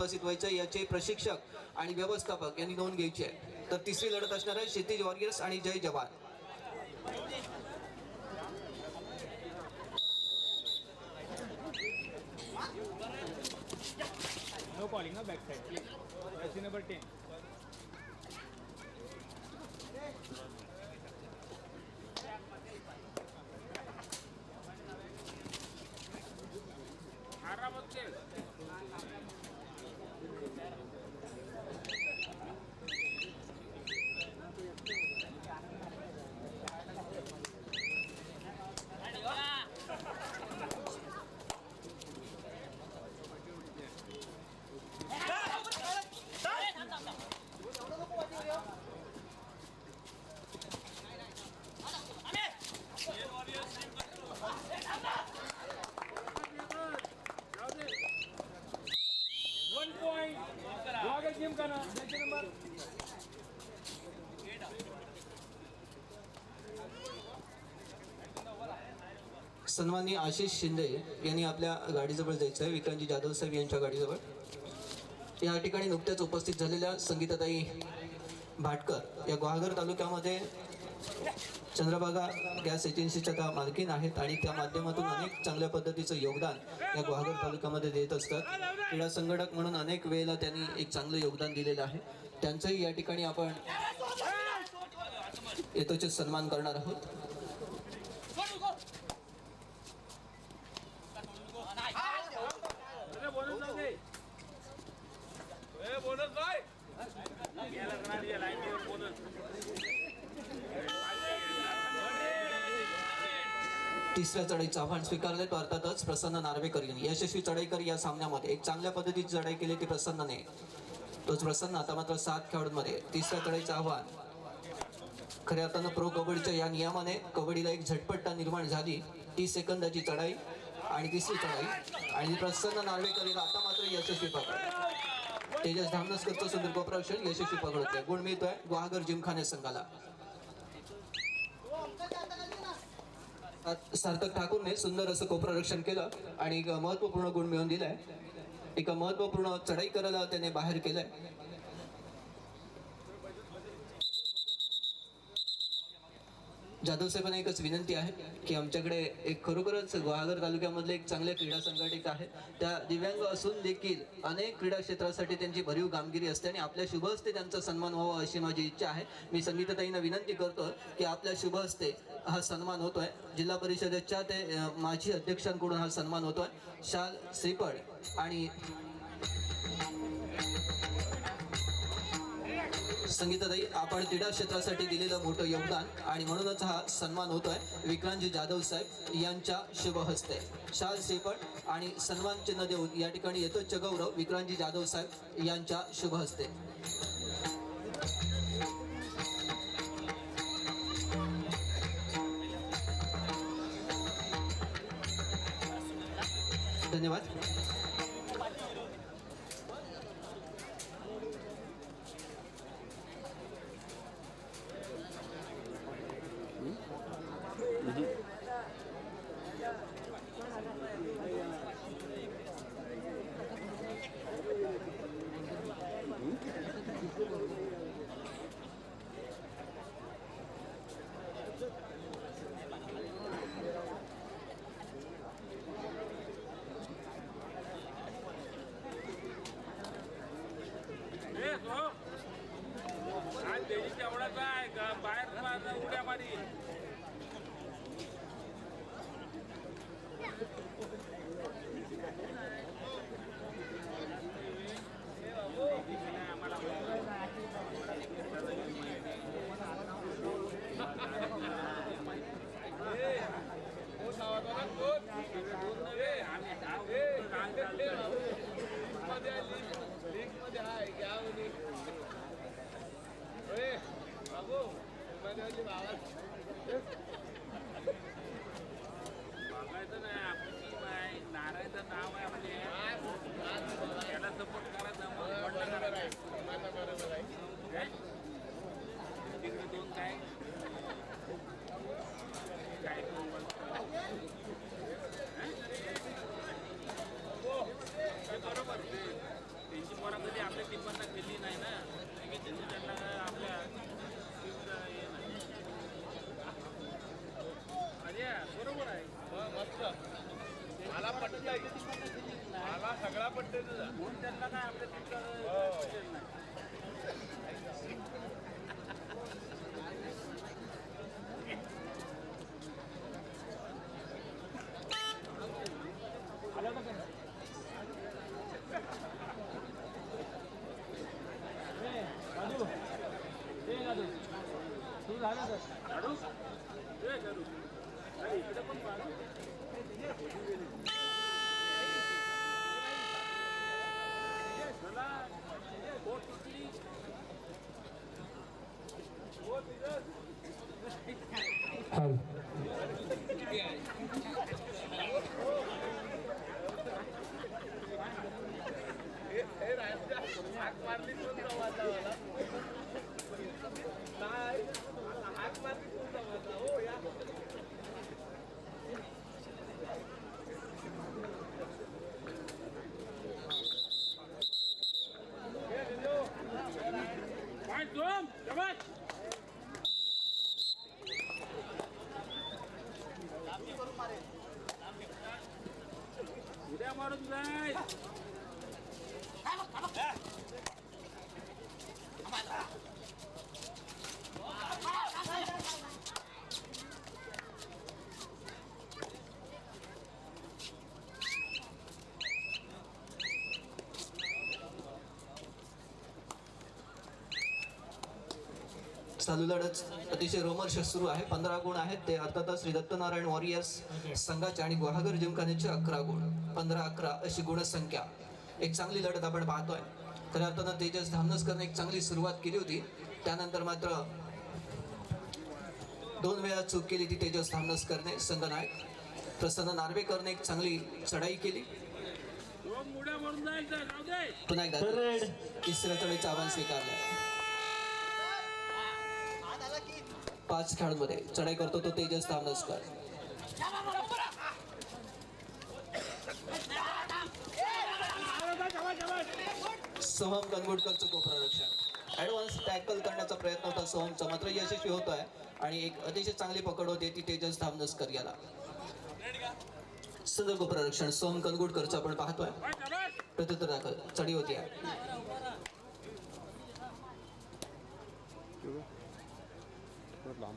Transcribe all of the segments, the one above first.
उपस्थित व्हायचं आहे याचे प्रशिक्षक आणि व्यवस्थापक यांनी नोंद घ्यायची आहे तर तिसरी लढत असणार आहे क्षितिज वॉरियर्स आणि जय जवान No calling, no backside, please. Jersey number 10. One सन्माननीय आशिष शिंदे यांनी आपल्या गाडीजवळ जायचं आहे. विक्रांतजी जाधव साहेब यांच्या गाडीजवळ. या ठिकाणी नुकत्याच उपस्थित झालेल्या संगीताताई भाटकर या गुहागर तालुक्यामध्ये चंद्रभागा गॅस एजन्सीच्या त्या मालकीन आहेत आणि त्या माध्यमातून अनेक चांगल्या पद्धतीचं योगदान या गुहागर तालुक्यामध्ये देत असतात. क्रीडा संघटक म्हणून अनेक वेळेला त्यांनी एक चांगलं योगदान दिलेलं आहे. त्यांचंही या ठिकाणी आपण येतोचे सन्मान करणार आहोत. ए, काय? तिसऱ्या चढाईचं आव्हान स्वीकारले अर्थातच प्रसन्न नार्वेकर यांनी यशस्वी चढाईकर या सामन्यामध्ये एक चांगल्या पद्धतीची चढाई केली ती प्रसन्नने. तोच प्रसन्न आता मात्र सात खेळाडूंमध्ये. तिसऱ्या चढाईचं आव्हान खऱ्या अर्थानं प्रो कबड्डीच्या या नियमाने कबड्डीला एक झटपट्टा निर्माण झाली. तीस सेकंदाची चढाई आणि तिसरी चढाई. आणि प्रसन्न नार्वेकर आता मात्र यशस्वी पकड तेजस धामनसकरचं सुंदर कोपरक्षण यशस्वी पकडतोय गुण मिळतोय. गुहागर जिमखाने संघाला. सार्थक ठाकूरने सुंदर असं कोपरारक्षण केलं आणि एक महत्त्वपूर्ण गुण मिळवून दिलाय. एक महत्त्वपूर्ण चढाई करायला त्याने बाहेर केलंय. जाधव साहेबांना एकच विनंती आहे की आमच्याकडे एक खरोखरच गुहागर तालुक्यामधले एक चांगले क्रीडा संघटित आहे. त्या दिव्यांग असून देखील अनेक क्रीडा क्षेत्रासाठी त्यांची भरीव कामगिरी असते आणि आपल्या शुभ हस्ते त्यांचा सन्मान व्हावा अशी माझी इच्छा आहे. मी संगीताताईंना विनंती करतो की आपल्या शुभ हस्ते हा सन्मान होतोय. जिल्हा परिषदेच्या ते माजी अध्यक्षांकडून हा सन्मान होतोय. शाल श्रीपड आणि संगीताताई आपण क्रीडा क्षेत्रासाठी दिलेलं मोठं योगदान आणि म्हणूनच हा सन्मान होतोय विक्रांतजी जाधव साहेब यांच्या शुभहस्ते. शाल श्रीपट आणि सन्मान चिन्ह देऊन या ठिकाणी येतोच गौरव विक्रांतजी जाधव साहेब यांच्या शुभहस्ते. धन्यवाद. त्यांना काय आपल्या चालू लढत अतिशय रोमर्ष सुरू आहे. पंधरा गुण आहेत. ते अर्थातच श्री दत्तनारायण वॉरियर्स संघाचे आणि गुहागर जिमखान्याचे अकरा गुण. पंधरा अकरा अशी गुणसंख्या. एक चांगली लढत आपण पाहतोय. खऱ्या अर्थानं तेजस धामनसकरने एक चांगली सुरुवात केली होती. त्यानंतर मात्र दोन वेळा चूक केली ती तेजस धामनसकरने संघनायक. प्रसन्न नार्वेकरने एक चांगली चढाई केली. पुन्हा एकदा. तिसऱ्या चढाईचं आव्हान स्वीकारलंय पाच खेळांमध्ये चढाई करतो तो तेजस धामनसकर सोहम गणगुटकरचं गोप्ररक्षण. ऍडव्हान्स टॅकल करण्याचा प्रयत्न होता सोहमचा मात्र यशस्वी होतोय. आणि एक अतिशय चांगली पकड होते ती तेजस धामनसकर याला. सदर गोप्ररक्षण सोहम कनगुटकरचं आपण पाहतोय. प्रत्युत्तर दाखल. चढी होती. आहे हा,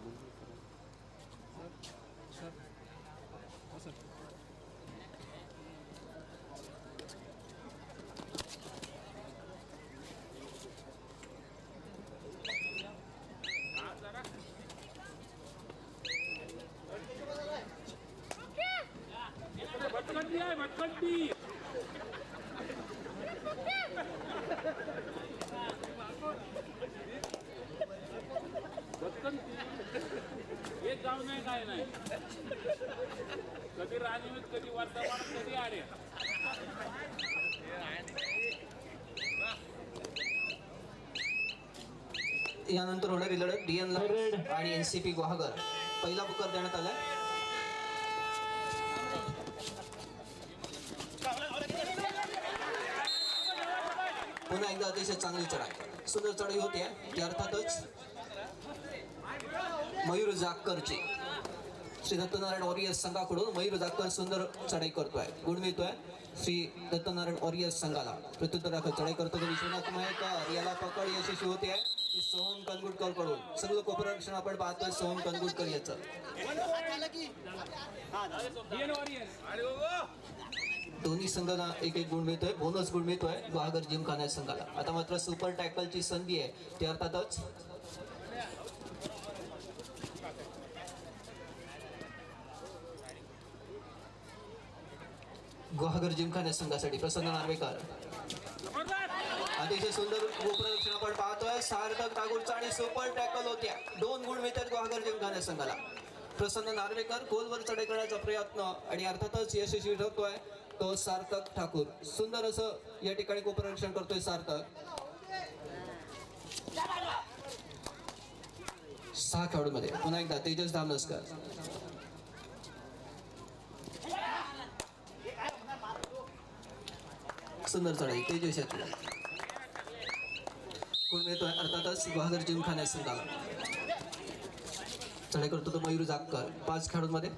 यानंतर होणारी लढत. डीएन आणि एनसीपी गुहागर. पहिला पुकार देण्यात आलाय. पुन्हा एकदा अतिशय चांगली चढाई. सुंदर चढाई होते. ती अर्थातच मयूर जाक्करची श्री दत्तनारायण वॉरियर्स संघाकडून मयूर जाक्कर सुंदर चढाई करतोय. गुण मिळतोय. श्री दत्तनारायण वॉरियर्स संघाला. प्रत्युत्तर दाखल चढाई करतो. विश्वनाथ मयेकर याला पकड यशस्वी होते. आहे की सोहम कनगुटकरकडून. सगळं कोपरक्षण आपण पाहतोय सोहम कनगुटकर याचं. दोन्ही संघांना एक एक गुण मिळतोय बोनस गुण मिळतोय गुहागर जिमखाना संघाला. आता मात्र सुपर टॅकलची संधी आहे. ती अर्थातच गुहागर जिमखाना संघासाठी प्रसन्न नार्वेकर. अतिशय सुंदर गोप्रदक्षिण आपण पाहतोय. सार्थक ठाकूरचा आणि सुपर टॅकल होत्या. दोन गुण मिळतात गुहागर जिमखाना संघाला प्रसन्न नार्वेकर गोलवर चढे करण्याचा प्रयत्न आणि अर्थातच यशस्वी ठरतोय तो सार्थक ठाकूर. सुंदर असं या ठिकाणी गोप्रदक्षिण करतोय सार्थक. सहा खेळाडूमध्ये. पुन्हा एकदा तेजस धामनसकर. सुंदर चढाई तेजस याची कोण मिळतोय? अर्थातच गुहागर जिमखान्या संघाला. चढाई करतो तो मयूर जागकर. पाच खेळाडूंमध्ये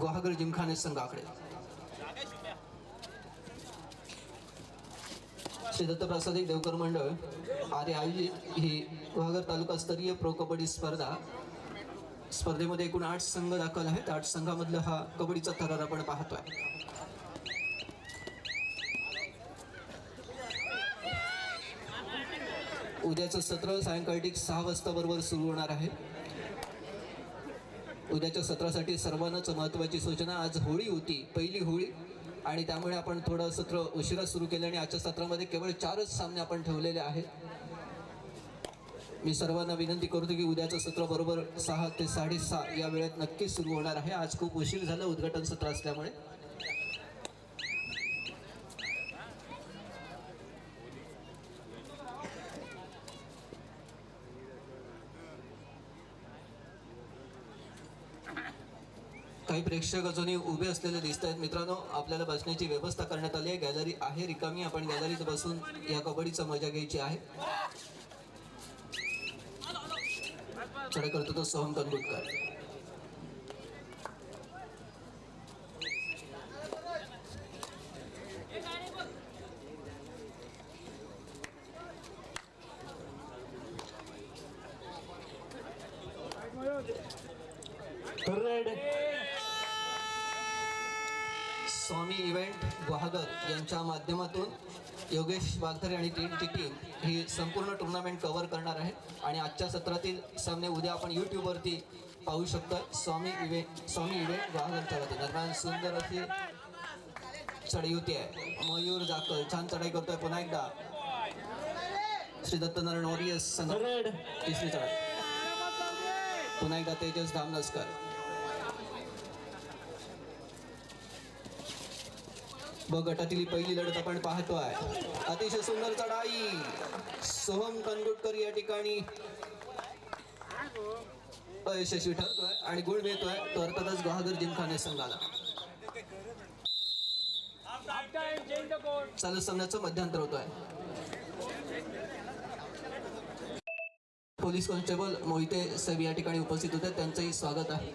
गुहागर जिमखाने संघाकडे. श्री दत्तप्रसादी देवकर मंडळ आधी आयोजित ही गुहागर तालुकास्तरीय प्रो कबड्डी स्पर्धा. स्पर्धेमध्ये एकूण आठ संघ दाखल आहेत. आठ संघामधला हा कबड्डीचा थरार आपण पाहतोय. उद्याचं सत्र सायंकाळी सहा वाजता बरोबर सुरू होणार आहे. उद्याच्या सत्रासाठी सर्वांनाच महत्त्वाची सूचना आज होळी होती पहिली होळी. आणि त्यामुळे आपण थोडं सत्र उशिरा सुरू केलं आणि आजच्या सत्रामध्ये केवळ चारच सामने आपण ठेवलेले आहेत. मी सर्वांना विनंती करतो की उद्याचं सत्र बरोबर सहा ते साडेसहा या वेळेत नक्कीच सुरू होणार आहे. आज खूप उशीर झाला उद्घाटन सत्र असल्यामुळे. काही प्रेक्षक अजूनही उभे असलेले दिसत आहेत. मित्रांनो आपल्याला बसण्याची व्यवस्था करण्यात आली आहे. गॅलरी आहे रिकामी. आपण गॅलरीत बसून या कबड्डीचा मजा घ्यायची आहे. चढ करतो तो सोहम कंदुटकर योगेश वागथरे आणि टीमची टीम ही संपूर्ण टुर्नामेंट कव्हर करणार आहे आणि आजच्या सत्रातील सामने उद्या आपण यूट्यूबवरती पाहू शकतो. स्वामी इव्हेंट स्वामी इव्हेंट गुहागरच्या वतीने दरम्यान सुंदर अशी चढाई होती आहे. मयूर जाकल छान चढाई करतोय पुन्हा एकदा. श्री दत्तनारायण वॉरियर्स संघ. तिसरी चढाई. पुन्हा एकदा तेजस धामनसकर. ब गटातील पहिली लढत आपण पाहतोय. अतिशय सुंदर चढाई. सोहम कनगुटकर या ठिकाणी अयशस्वी ठरतोय आणि गुण मिळतोय. तो अर्थातच बहादूर जिमखाने संघाला. चालू सामन्याचं मध्यांतर होतोय. पोलीस कॉन्स्टेबल मोहिते साहेब या ठिकाणी उपस्थित होते. त्यांचंही स्वागत आहे.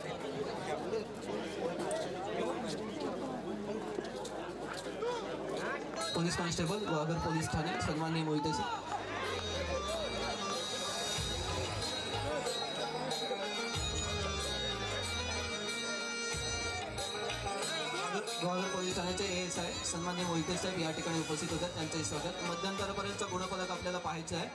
पोलीस कॉन्स्टेबल गुहागर पोलीस ठाणे सन्माननीय मोहिते साहेब गुहागर पोलीस ठाण्याचे एस आहे सन्माननीय मोहिते साहेब या ठिकाणी उपस्थित होतात त्यांचंही स्वागत. मध्यंतरापर्यंतचं गुणफलक आपल्याला पाहायचं आहे.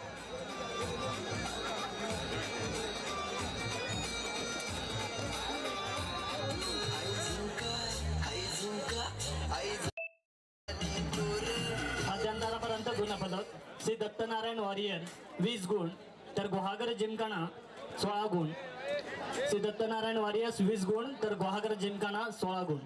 नारायण वॉरियर वीस गुण तर गुहागर जिमखाना सोळा गुण. श्री दत्तनारायण वॉरियर्स वीस गुण तर गुहागर जिमखाना सोळा गुण.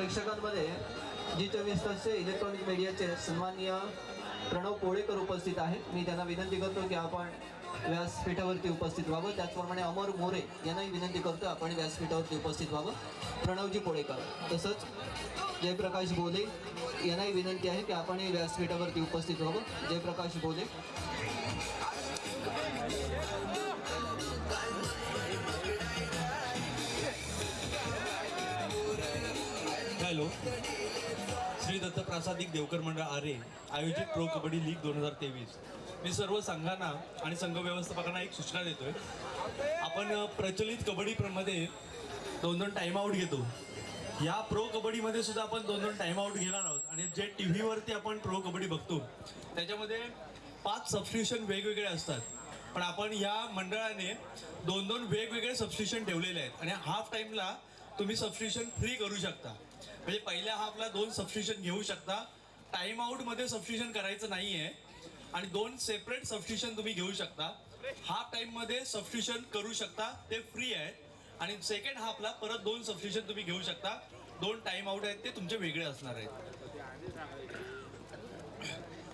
प्रेक्षकांमध्ये जी चोवीस तासचे इलेक्ट्रॉनिक मीडियाचे सन्माननीय प्रणव कोळेकर उपस्थित आहेत. मी त्यांना विनंती करतो की आपण व्यासपीठावरती उपस्थित व्हावं. त्याचप्रमाणे अमर मोरे यांनाही विनंती करतो आपण व्यासपीठावरती उपस्थित व्हावं. प्रणवजी कोळेकर तसंच जयप्रकाश बोले यांनाही विनंती आहे की आपणही व्यासपीठावरती उपस्थित व्हावं. जयप्रकाश बोले. श्री दत्तप्रासादिक देवकर मंडळ आरे आयोजित प्रो कबड्डी लीग दोन हजार तेवीस. मी सर्व संघांना आणि संघ व्यवस्थापकांना एक सूचना देतोय. आपण प्रचलित कबड्डी मध्ये दोन दोन टाइमआउट घेतो. या प्रो कबड्डीमध्ये सुद्धा आपण दोन दोन टाइमआउट घेणार आहोत. आणि जे टी व्हीवरती आपण प्रो कबड्डी बघतो त्याच्यामध्ये पाच सबस्क्रिप्शन वेगवेगळे असतात. पण आपण या मंडळाने दोन दोन वेगवेगळे सबस्क्रिप्शन ठेवलेले आहेत. आणि हाफ टाईमला तुम्ही सबस्क्रिप्शन फ्री करू शकता. म्हणजे पहिल्या हाफला दोन सबस्टिट्यूशन घेऊ शकता. टाइम आउटमध्ये सबस्टिट्यूशन करायचं नाही आहे आणि दोन सेपरेट सबस्टिट्यूशन तुम्ही घेऊ शकता. हाफ टाईममध्ये सबस्टिट्यूशन करू शकता. ते फ्री आहे. आणि सेकंड हाफला परत दोन सबस्टिट्यूशन तुम्ही घेऊ शकता. दोन टाइम आउट आहेत ते तुमचे वेगळे असणार आहेत.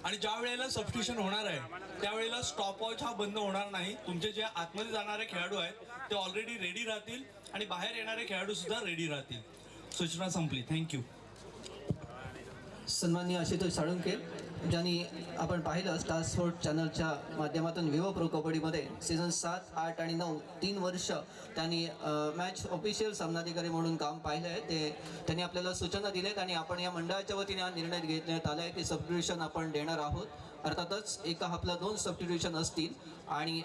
आणि ज्या वेळेला सबस्टिट्यूशन होणार आहे त्यावेळेला स्टॉप वॉच हा बंद होणार नाही. तुमचे जे आतमध्ये जाणारे खेळाडू आहेत ते ऑलरेडी रेडी राहतील. आणि बाहेर येणारे खेळाडू सुद्धा रेडी राहतील. सूचना संपली. थँक्यू सन्माननीय आशुतोष साळुंके ज्यांनी आपण पाहिलं स्टार स्पोर्ट चॅनलच्या माध्यमातून विवो प्रो कबड्डीमध्ये सीझन सात आठ आणि नऊ तीन वर्ष त्यांनी मॅच ऑफिशियल सामनाधिकारी म्हणून काम पाहिलं आहे. ते त्यांनी आपल्याला सूचना दिल्या आहेत आणि आपण या मंडळाच्या वतीने हा निर्णय घेण्यात आला आहे की सबस्टिट्यूशन आपण देणार आहोत. अर्थातच एका हाफला दोन सबस्टिट्यूशन असतील आणि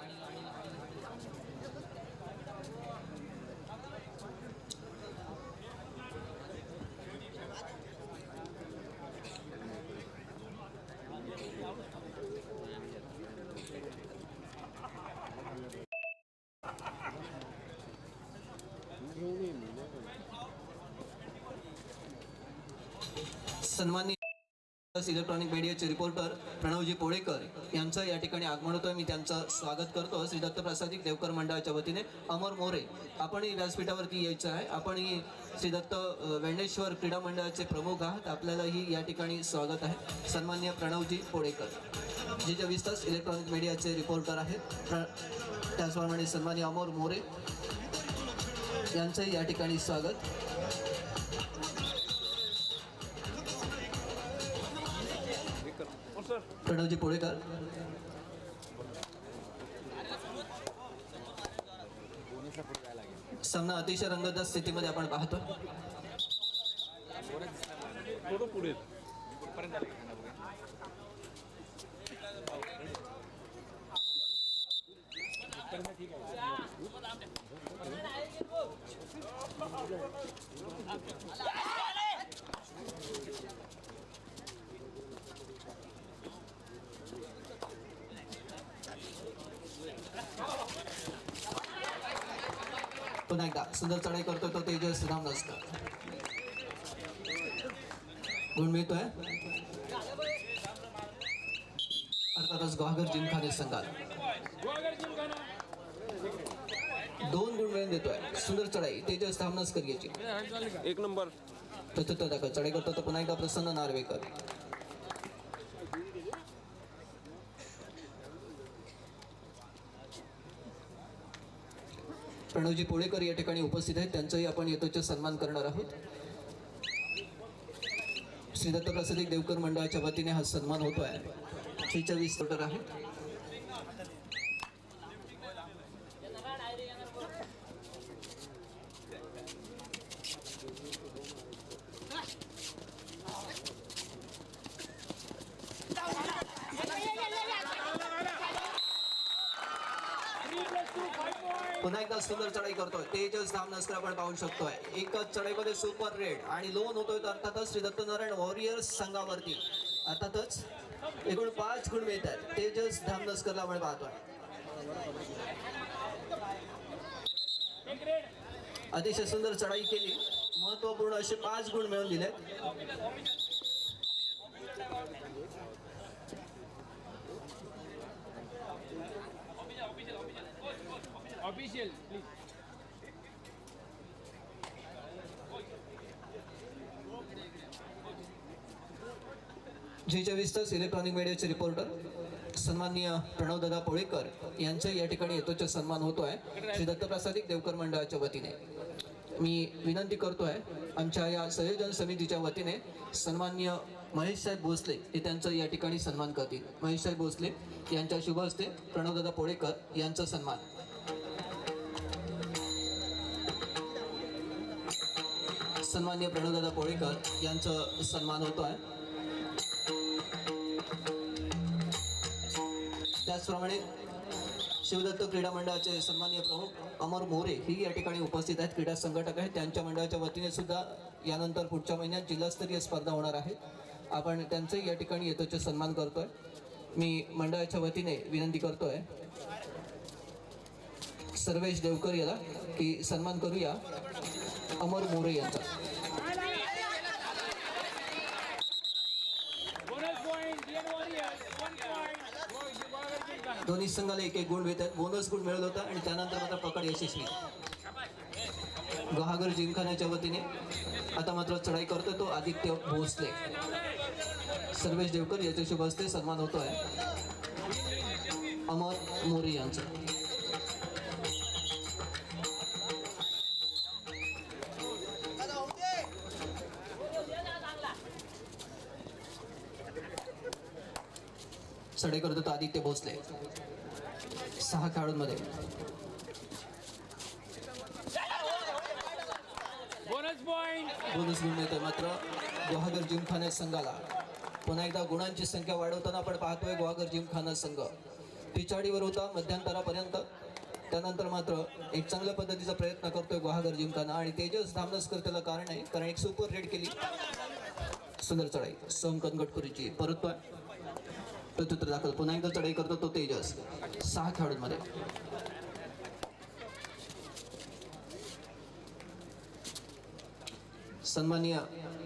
सन्माननीय इलेक्ट्रॉनिक मीडियाचे रिपोर्टर प्रणवजी पोळेकर यांचं या ठिकाणी आगमन होतं मी त्यांचं स्वागत करतो. श्री दत्तप्रसादिक देवकर मंडळाच्या वतीने अमर मोरे. आपणही व्यासपीठावरती यायचं आहे. आपणही श्री दत्त वेंडेश्वर क्रीडा मंडळाचे प्रमुख आहात. आपल्यालाही या ठिकाणी स्वागत आहे. सन्मान्य प्रणवजी पोळेकर. जे जे वीस तास इलेक्ट्रॉनिक मीडियाचे रिपोर्टर आहेत. प्र त्याचप्रमाणे सन्मान्य अमोर मोरे यांचंही या ठिकाणी स्वागत. प्रणवजी म्हणजे पोळेकर सामना अतिशय रंगतदार स्थितीमध्ये आपण पाहतो. पुन्हा एकदा. सुंदर चढाई करतोय तो तेजस राम नसकर गुण मिळतोय? अर्थातच गुहागर जिमखाने संघात. दोन गुण मिळून देतोय. सुंदर चढाई तेजस धामनसकर याची. एक नंबर. तो दाखव. चढाई करतो तो पुन्हा एकदा प्रसन्न नार्वेकर. प्रणवजी पोळेकर या ठिकाणी उपस्थित आहेत. त्यांचाही आपण यथोचित सन्मान करणार आहोत. श्री दत्त प्रसादिक देवकर मंडळाच्या वतीने हा सन्मान होतो आहे वीस कोटर आहेत पुन्हा एकदा सुंदर चढाई करतोय तेजस नसतं आपण पाहू शकतोय. एकच चढाईमध्ये सुपर रेड आणि लोन होतोय तर अर्थातच श्री दत्तनारायण वॉरियर्स संघावरती. अर्थातच एकूण पाच गुण मिळत आहेत. तेजस धामनसकरला आपण पाहतोय. अतिशय सुंदर चढाई केली. महत्त्वपूर्ण असे पाच गुण मिळवून दिले ऑफिशियल प्लीज शेहेचाळीस तास इलेक्ट्रॉनिक मीडियाचे रिपोर्टर सन्माननीय प्रणवदादा पोळेकर यांचा या ठिकाणी यथोचित सन्मान होतो आहे श्री दत्तप्रसादिक देवकर मंडळाच्या वतीने. मी विनंती करतो आहे आमच्या या संयोजन समितीच्या वतीने सन्माननीय महेशसाहेब भोसले हे त्यांचं या ठिकाणी सन्मान करतील. महेशसाहेब भोसले यांच्या शुभ हस्ते प्रणवदादा पोळेकर यांचा सन्मान. सन्मान्य प्रणवदादा पोळेकर यांचं सन्मान होतो आहे त्याचप्रमाणे शिवदत्त क्रीडा मंडळाचे सन्मान्य प्रमुख अमर मोरे ही या ठिकाणी उपस्थित आहेत. क्रीडा संघटक आहेत. त्यांच्या मंडळाच्या वतीने सुद्धा यानंतर पुढच्या महिन्यात जिल्हास्तरीय स्पर्धा होणार आहे. आपण त्यांचंही या ठिकाणी येतोचे सन्मान करतोय. मी मंडळाच्या वतीने विनंती करतोय सर्वेश देवकर याला की सन्मान करूया अमर मोरे यांचा. दोन्ही संघाला एक एक गुण मिळतात बोनस गुण मिळत होता आणि त्यानंतर मात्र पकड यशस्वी. गहागर जिमखान्याच्या वतीने आता मात्र चढाई करतो तो आदित्य भोसले. सर्वेश देवकर याच्या शुभ हस्ते सन्मान होतोय. अमर मोरे यांचा. चढाई करतो तो आदित्य भोसले. सहा खेळाडूंमध्ये. बोनस पॉईंट बोनस गुण मिळतोय मात्र गुहागर जिमखाना संघाला. पुन्हा एकदा गुणांची संख्या वाढवताना आपण पाहतोय गुहागर जिमखाना संघ. पिछाडीवर होता मध्यंतरापर्यंत. त्यानंतर मात्र एक चांगल्या पद्धतीचा प्रयत्न करतोय गुहागर जिमखाना आणि तेजस धामनसकर त्याला कारण आहे कारण एक सुपर रेड केली. सुंदर चढाई. सोम कनगटपुरीची परततोय प्रत्युत्तर दाखल पुन्हा एकदा चढाई करतो तो तेजस. सहा खेळाडूंमध्ये. सन्माननीय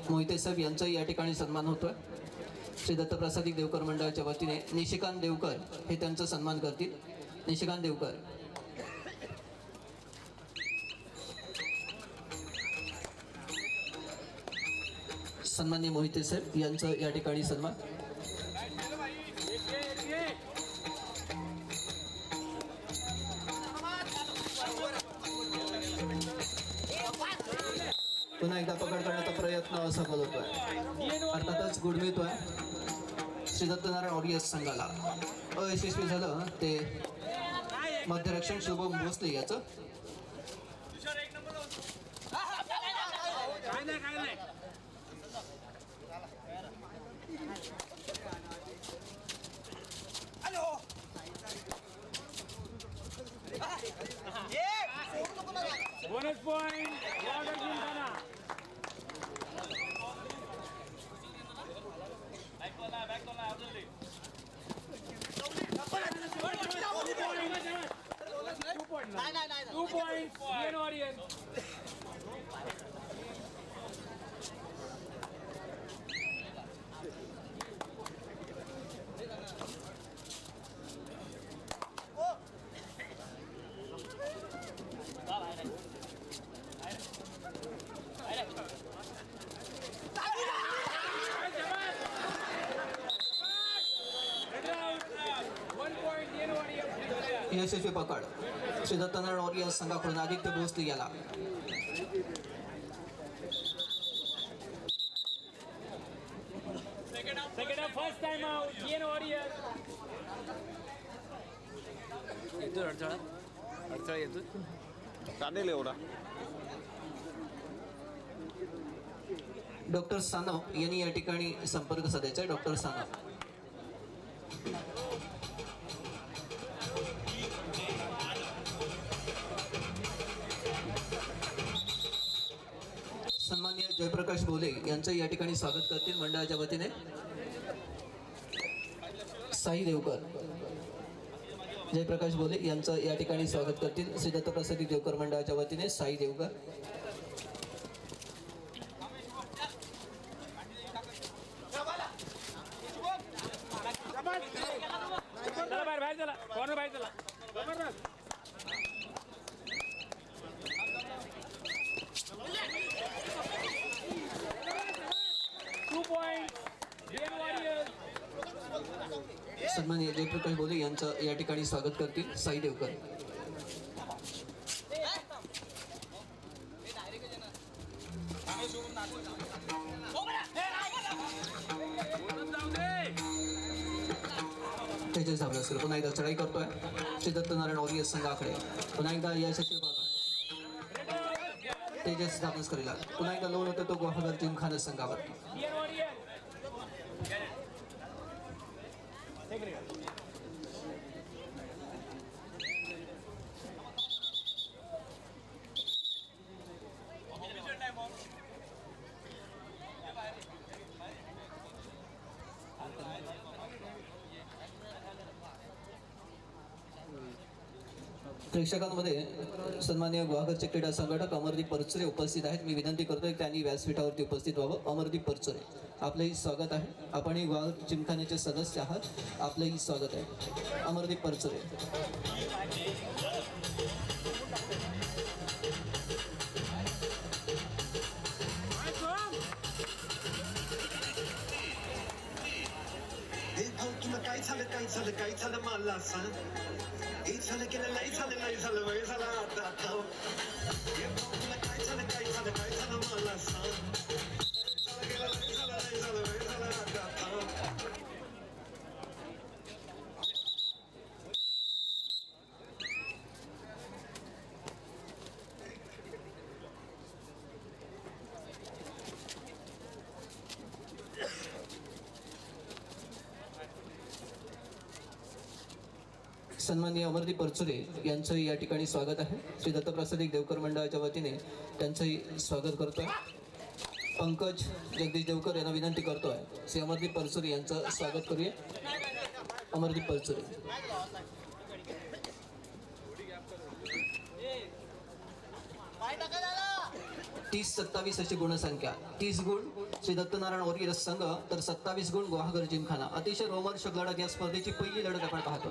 मोहिते साहेब यांचाही या ठिकाणी सन्मान होतोय. श्री दत्तप्रसादी देवकर मंडळाच्या वतीने निशिकांत देवकर हे त्यांचा सन्मान करतील. निशिकांत देवकर. सन्माननीय मोहिते साहेब यांचं या ठिकाणी सन्मान. श्री दत्तनारायण ऑडियन्स संघाला. अयशस्वी झालं ते मध्यरक्षण शुभम भोसले याचं काय नाही काय नाही bonus point Guhagar जिंकताना two point DN warriors one point DN warriors यशस्वी पकड. श्री दत्तनारायण ऑडियन्स संघाकडून आदित्य भोसले याला. येतो अडथळा? अडथळा येतो चालेल एवढा. डॉक्टर सानव यांनी या ठिकाणी संपर्क साधायचा आहे. डॉक्टर सानव. बोले या ठिकाणी स्वागत करतील मंडळाच्या वतीने. साई देवकर. जयप्रकाश बोले यांचं या ठिकाणी स्वागत करतील. श्री दत्तप्रसादी देवकर मंडळाच्या वतीने साई देवकर. बाहेर बाहेर चला. कॉर्नर बाहेर चला जबरदस्त टू पॉइंट डीएन वॉरियर्स सन्माननीय जयप्रकाश बोले यांचं या ठिकाणी स्वागत करतील. साई देवकर. तेजस पुन्हा एकदा चढाई करतोय. श्री दत्तनारायण ऑरियस संघाकडे पुन्हा एकदा यशस्वी तेजस धावस करेला पुन्हा एकदा लोन होतं तो गुहागर जिमखाना संघावर. प्रेक्षकांमध्ये सन्मान्य गुहागरचे क्रीडा संघटक अमरदीप परचुरे उपस्थित आहेत. मी विनंती करतोय त्यांनी व्यासपीठावरती उपस्थित व्हावं. अमरदीप परचुरे आपलंही स्वागत आहे. आपणही गुहागर जिमखान्याचे सदस्य आहात. आपलंही स्वागत आहे. अमरदीप परचुरे. मला सांग हे झालं केलं नाही झालं नाही झालं वय झालं आता थांब. काय झालं काय झालं काय झालं मला सांग झालं गेलं नाही झालं नाही झालं वय झालं आता थांब. सन्माननीय अमरदीप परचुरे यांचंही या ठिकाणी स्वागत आहे. श्री दत्तप्रसादिक देवकर मंडळाच्या वतीने त्यांचंही स्वागत करतोय. पंकज जगदीश देवकर यांना विनंती करतोय. श्री अमरदीप परचुरे यांचं स्वागत करूया. अमरदीप परचुरे. तीस सत्तावीस अशी गुणसंख्या. तीस गुण श्री दत्तनारायण वर्गीय संघ तर सत्तावीस गुण गुवाहागर जिमखाना. अतिशय रोमर्षक लढत या स्पर्धेची पहिली लढत आपण पाहतो